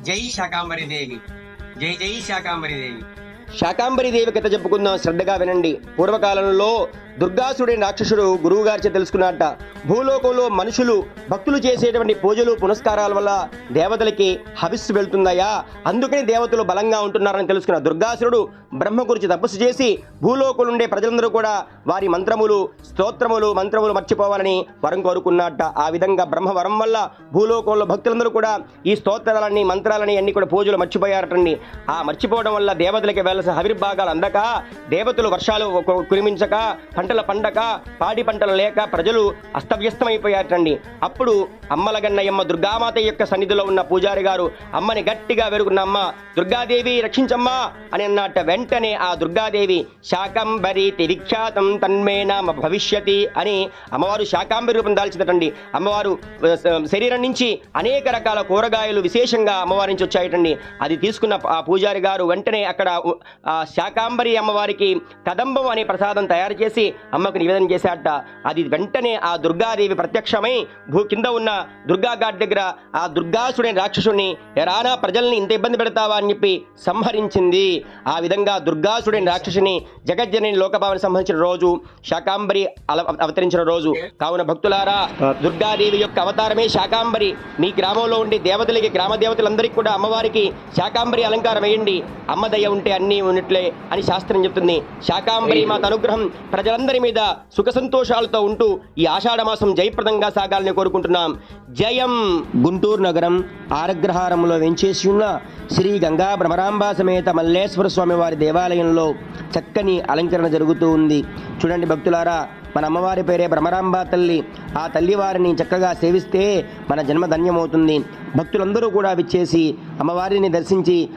జై శాకాంబరి దేవి జై జై శాకాంబరి దేవి శాకాంబరి దేవి కథ చెప్పుకుందాం. శ్రద్ధగా వినండి. పూర్వకాలంలో దుర్గాసుడి రాక్షసుడు గురువు గారిచే తెలుసుకున్నట్ట భూలోకంలో మనుషులు భక్తులు చేసేటువంటి పూజలు పునస్కారాల వల్ల దేవతలకి హవిస్సు వెళ్తుందయ్యా. అందుకని దేవతలు బలంగా ఉంటున్నారని తెలుసుకున్న దుర్గాసురుడు బ్రహ్మ గురించి తపస్సు చేసి భూలోకంలో ఉండే ప్రజలందరూ కూడా వారి మంత్రములు స్తోత్రములు మంత్రములు మర్చిపోవాలని వరం కోరుకున్నట్ట ఆ విధంగా బ్రహ్మ వరం వల్ల భూలోకంలో భక్తులందరూ కూడా ఈ స్తోత్రాలని మంత్రాలని అన్ని కూడా పూజలు మర్చిపోయారటండి. ఆ మర్చిపోవడం వల్ల దేవతలకి వెళ్ళసిన హవిర్భాగాలు అందక దేవతలు వర్షాలు కురిమించక పంటల పండక పాడి పంటలు లేక ప్రజలు అస్తవ్యస్తమైపోయారటండి. అప్పుడు అమ్మలగన్నయ్యమ్మ దుర్గామాత యొక్క సన్నిధిలో ఉన్న పూజారి గారు అమ్మని గట్టిగా వెరుగున్న అమ్మ దుర్గాదేవి రక్షించమ్మా అని అన్నట్ట వెంటనే ఆ దుర్గాదేవి శాకంబరి తిరిఖ్యాతం తన్మే నామ భవిష్యతి అని అమ్మవారు శాకాంబరి రూపం దాల్చిందటండి అమ్మవారు శరీరం నుంచి అనేక రకాల కూరగాయలు విశేషంగా అమ్మవారి నుంచి వచ్చాయటండి. అది తీసుకున్న ఆ పూజారి గారు వెంటనే అక్కడ ఆ శాకాంబరి అమ్మవారికి కదంబం అనే ప్రసాదం తయారు చేసి అమ్మకు నివేదన చేశాట అది వెంటనే ఆ దుర్గాదేవి ప్రత్యక్షమై భూ కింద ఉన్న దుర్గా ఘాట్ దగ్గర ఆ దుర్గాసుడైన రాక్షసుని ఎరానా ప్రజల్ని ఇంత ఇబ్బంది పెడతావా? అని చెప్పి సంహరించింది. ఆ విధంగా దుర్గాసుడైన రాక్షసుని జగజ్జనని లోకభావన సంబంధించిన రోజు శాకాంబరి అవతరించిన రోజు. కావున భక్తులారా దుర్గాదేవి యొక్క అవతారమే శాకాంబరి. మీ గ్రామంలో ఉండే దేవతలకి గ్రామ దేవతలందరికీ కూడా అమ్మవారికి శాకాంబరి అలంకారం వేయండి. అమ్మ దయ ఉంటే అన్నీ ఉన్నట్లే అని శాస్త్రం చెప్తుంది. శాకాంబరి మాత అనుగ్రహం అందరి మీద సుఖ సంతోషాలతో ఉంటూ ఈ ఆషాఢ మాసం జయప్రదంగా సాగాలని కోరుకుంటున్నాం. జయం గుంటూరు నగరం ఆరగ్రహారంలో వెంచేసి ఉన్న శ్రీ గంగా భ్రమరాంబ సమేత మల్లేశ్వర స్వామి వారి దేవాలయంలో చక్కని అలంకరణ జరుగుతూ ఉంది. చూడండి భక్తులారా మన అమ్మవారి పేరే భ్రమరాంబ తల్లి. ఆ తల్లివారిని చక్కగా సేవిస్తే మన జన్మ ధన్యమవుతుంది. భక్తులందరూ కూడా విచ్చేసి అమ్మవారిని దర్శించి